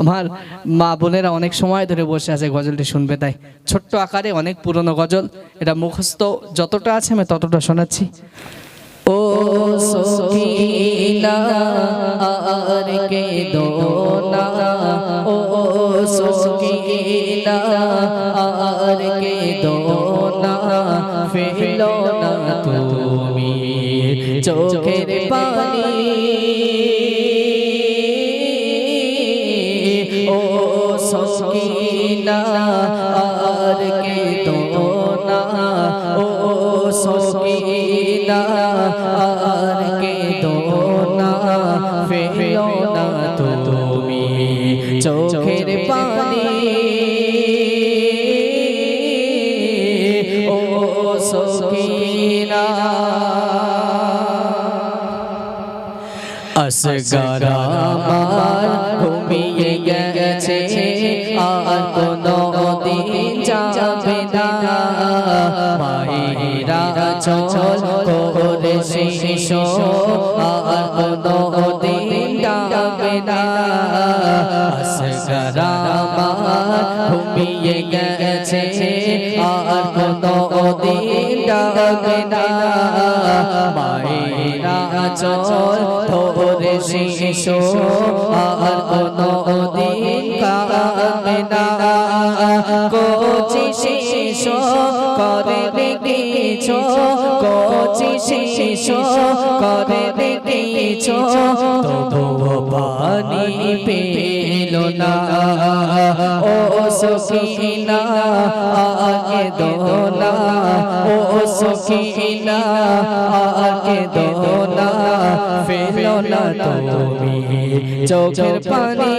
আমার মা বোনেরা অনেক সময় ধরে বসে আছে গজলটি শুনবে, তাই ছোট্ট আকারে অনেক পুরনো গজল। এটা মুখস্থ যতটা আছে আমি ততটা শোনাচ্ছি। ও ও কে না চোখের পানি। সখিনা আর কে দোনা ও সখিনা আর কে দোনা ফেলো না তুমি চোখের পানি। ও সখিনা আসগর আমার ঘুমিয়ে গেছে আর কোনো দিন যাবে না মায়েরা চল করে শিশ আর কোনো দিন যাবে না আমার ঘুমিয়ে গেছে আর কোনো দিন যাবে না মায়েরা চল শিশু আর কোনো দিন কামে না কোচি শিশু করে দেখিছ কোচি শিশু করে দেখিছ তবু পানি পেল না ও সখিনা আগে দোলা। ফেলো না তুমি চোখের পানি।